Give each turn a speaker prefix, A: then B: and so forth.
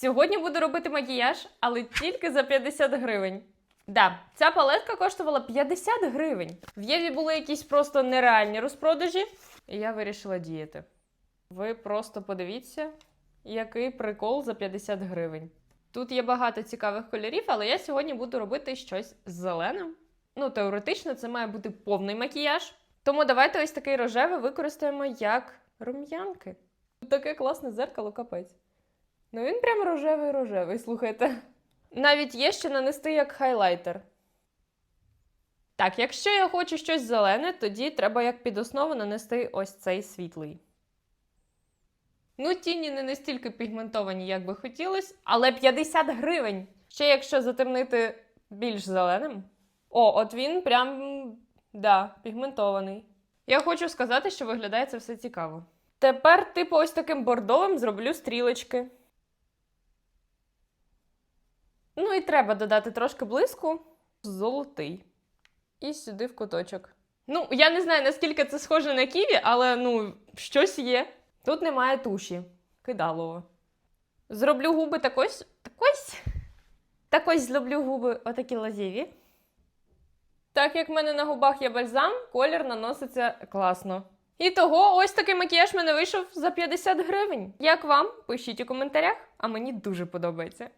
A: Сьогодні буду робити макіяж, але тільки за 50 гривень. Да, ця палетка коштувала 50 гривень. В Єві були якісь просто нереальні розпродажі, і я вирішила діяти. Ви просто подивіться, який прикол за 50 гривень. Тут є багато цікавих кольорів, але я сьогодні буду робити щось з зеленим. Ну, теоретично, це має бути повний макіяж. Тому давайте ось такий рожевий використаємо як рум'янки. Таке класне зеркало, капець. Ну він прям рожевий-рожевий, слухайте. Навіть є ще нанести як хайлайтер. Так, якщо я хочу щось зелене, тоді треба як під основу нанести ось цей світлий. Ну, тіні не настільки пігментовані, як би хотілося, але 50 гривень. Ще якщо затемнити більш зеленим. О, от він прям да, пігментований. Я хочу сказати, що виглядає це все цікаво. Тепер, типу, ось таким бордовим зроблю стрілочки. Ну і треба додати трошки блиску. Золотий. І сюди в куточок. Ну, я не знаю, наскільки це схоже на ківі, але ну, щось є. Тут немає туші. Кидалово. Зроблю губи так ось. Так ось. Зроблю губи отакі лазєві. Так як в мене на губах є бальзам, колір наноситься класно. І того, ось такий макіяж мене вийшов за 50 гривень. Як вам? Пишіть у коментарях, а мені дуже подобається.